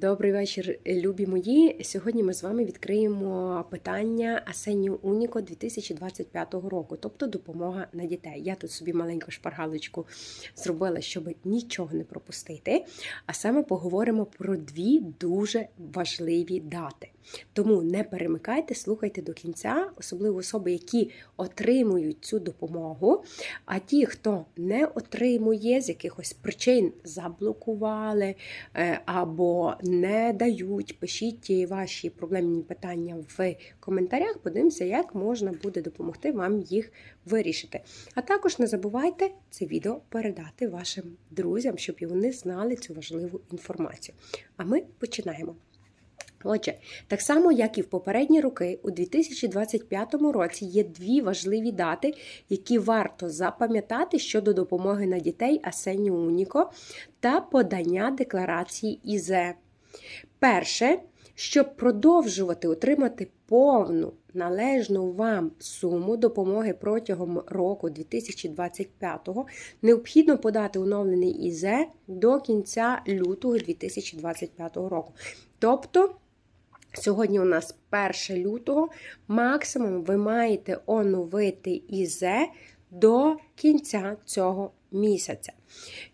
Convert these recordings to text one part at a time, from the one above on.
Добрий вечір, любі мої. Сьогодні ми з вами відкриємо питання Асенію Уніко 2025 року, тобто допомога на дітей. Я тут собі маленьку шпаргалочку зробила, щоб нічого не пропустити. А саме поговоримо про дві дуже важливі дати. Тому не перемикайте, слухайте до кінця, особливо особи, які отримують цю допомогу. А ті, хто не отримує з якихось причин, заблокували е, або не дають, пишіть ваші проблемні питання в коментарях. Подивимося, як можна буде допомогти вам їх вирішити. А також не забувайте це відео передати вашим друзям, щоб вони знали цю важливу інформацію. А ми починаємо. Отже, так само, як і в попередні роки, у 2025 році є дві важливі дати, які варто запам'ятати щодо допомоги на дітей Асені Уніко та подання декларації ІЗЕ. Перше, щоб продовжувати отримати повну належну вам суму допомоги протягом року 2025-го, необхідно подати оновлений ІЗЕ до кінця лютого 2025 року. Тобто, Сьогодні у нас 1 лютого, максимум ви маєте оновити ІЗЕ до кінця цього місяця.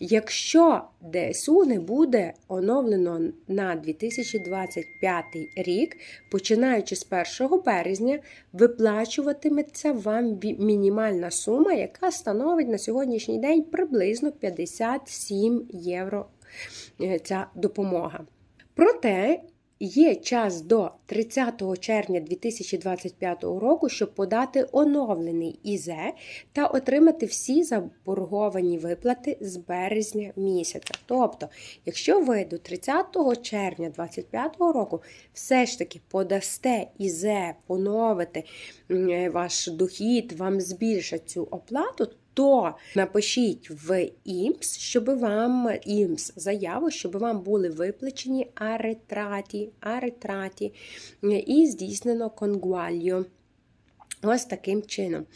Якщо ДСУ не буде оновлено на 2025 рік, починаючи з 1 березня, виплачуватиметься вам мінімальна сума, яка становить на сьогоднішній день приблизно 57 євро ця допомога. Проте Є час до 30 червня 2025 року, щоб подати оновлений ІЗЕ та отримати всі заборговані виплати з березня місяця. Тобто, якщо ви до 30 червня 2025 року все ж таки подасте ІЗЕ, поновите ваш дохід, вам збільшать цю оплату, то напишіть в ІМС, щоб вам ІМС заяву, щоб вам були виплачені аретраті, аретраті і здійснено конгуальо. Ось таким чином.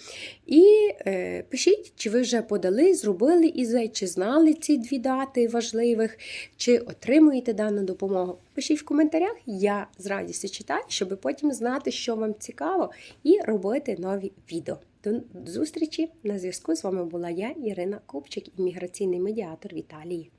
І е, пишіть, чи ви вже подали, зробили ІЗЕ, чи знали ці дві дати важливих, чи отримуєте дану допомогу. Пишіть в коментарях, я з радістю читаю, щоб потім знати, що вам цікаво, і робити нові відео. До зустрічі на зв'язку з вами була я, Ірина Купчик, імміграційний медіатор в Італії.